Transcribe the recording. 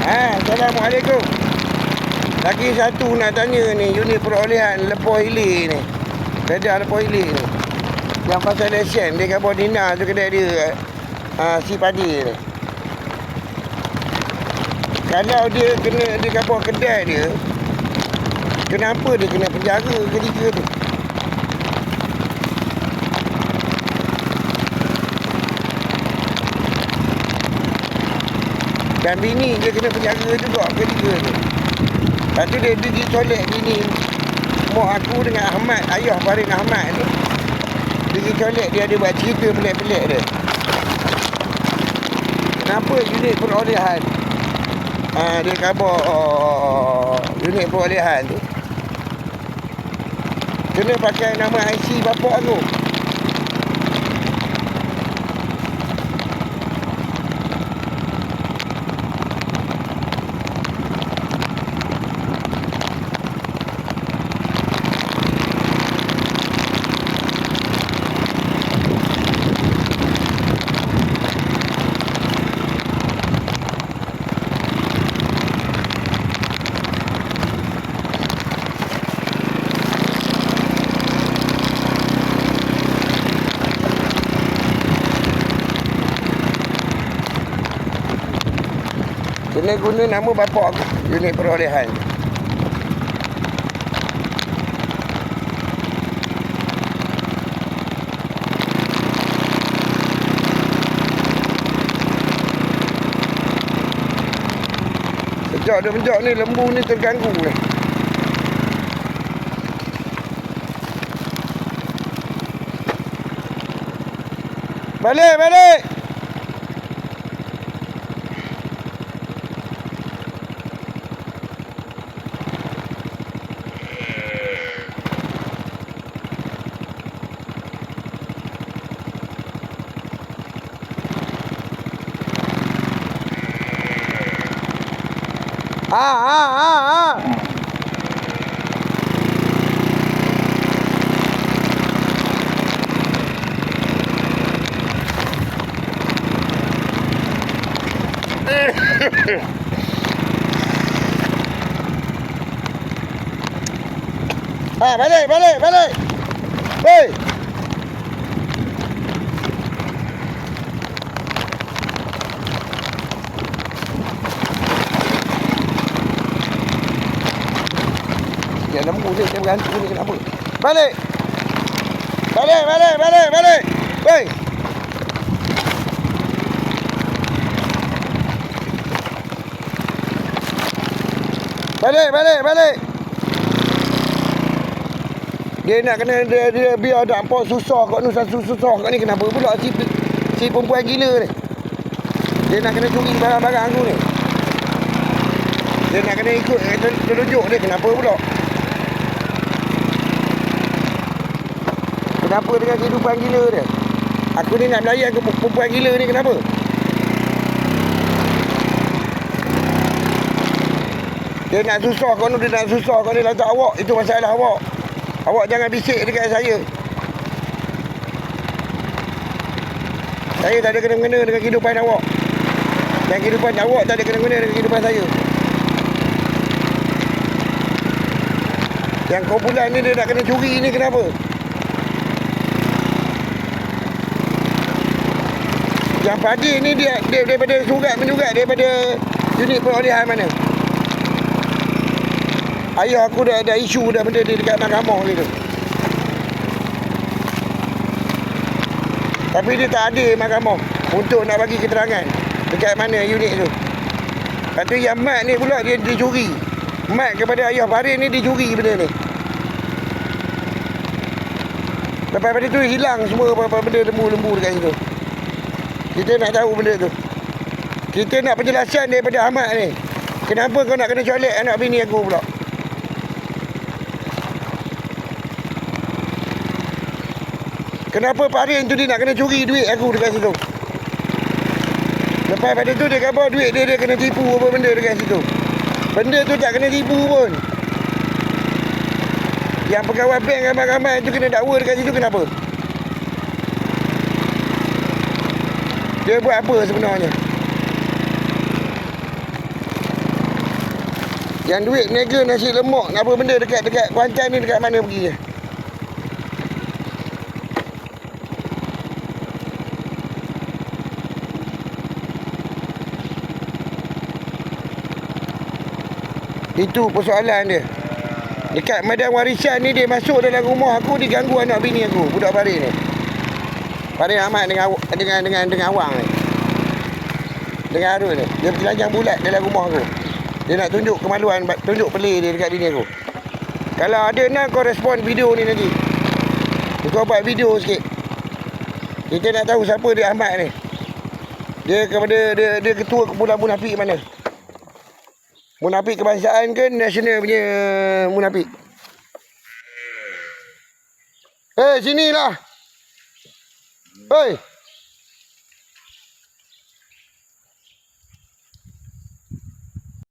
Ha, Assalamualaikum. Lagi satu nak tanya ni, unit perolehan lepoh hilir ni. Pedah lepoh hilir ni. Yang pasal lesen, dia kata Dina tu kedai dia. Ha, si padi ni. Kalau dia kena, dia kata kedai dia. Kenapa dia kena penjara ketiga tu? Dan bini dia kena penjara juga ketiga tu. Lepas tu dia pergi colek bini Mak aku dengan Ahmad, ayah Farin Ahmad ni. Pergi colek dia ada buat cerita pelik-pelik dia. Kenapa unit perolehan? Ha, dia khabar oh, unit perolehan tu. Kena pakai nama IC bapak tu. Kena guna nama bapak aku Unit perolehan Sejak dia menjak ni lembu ni terganggu ni Balik, balik! Ah, ah, ah, ah. Ah, balik, balik, balik. Hei. Ya lembu ni dia bergantung ni kenapa? Balik. Balik, balik, balik, balik. Hei. Balik, balik, balik. Dia nak kena dia, dia biar tak nampak susah kat ni susah kat ni kenapa pula si si perempuan gila ni. Dia nak kena curi barang-barang aku ni. Dia nak kena ikut eh, ter- terunjuk dia kenapa pula? Kenapa dengan kehidupan gila dia? Aku ni nak melayan ke perempuan gila ni kenapa? Dia nak susah kau dia nak susah kau ni lantak awak. Itu masalah awak. Awak jangan bisik dekat saya. Saya tak ada kena-mengena dengan kehidupan awak. Dan kehidupan awak tak ada kena-mengena dengan kehidupan saya. Yang kau bulan ni dia nak kena curi ni kenapa? Yang padi ni dia, dia daripada surat menyurat daripada unit perolehan mana? Ayah aku dah ada isu dah benda dia dekat mahkamah gitu. Tapi dia tak ada mahkamah untuk nak bagi keterangan dekat mana unit tu. Lepas tu yang mat ni pula dia dicuri. Mat kepada ayah Farin ni dicuri benda ni. Lepas pada tu hilang semua apa-apa benda lembu-lembu dekat situ. Kita nak tahu benda tu. Kita nak penjelasan daripada Ahmad ni. Kenapa kau nak kena colek anak bini aku pula? Kenapa Farin tu dia nak kena curi duit aku dekat situ? Lepas pada tu dia kata duit dia dia kena tipu apa benda dekat situ. Benda tu tak kena tipu pun. Yang pegawai bank ramai-ramai tu kena dakwa dekat situ kenapa? Dia buat apa sebenarnya? Yang duit nega nasi lemak apa benda dekat dekat Kuantan ni dekat mana pergi je. Itu persoalan dia. Dekat medan warisan ni dia masuk dalam rumah aku dia ganggu anak bini aku, budak Farid ni. Farid Ahmad dengan dengan dengan dengan awang ni. Dengan Arul ni. Dia telanjang bulat dalam rumah aku. Dia nak tunjuk kemaluan, tunjuk pelik dia dekat bini aku. Kalau ada nak kau respon video ni nanti. Kau buat video sikit. Kita nak tahu siapa dia Ahmad ni. Dia kepada dia dia ketua kumpulan munafik mana? Munafik kebangsaan ke nasional punya munafik? Eh, sinilah. Hei.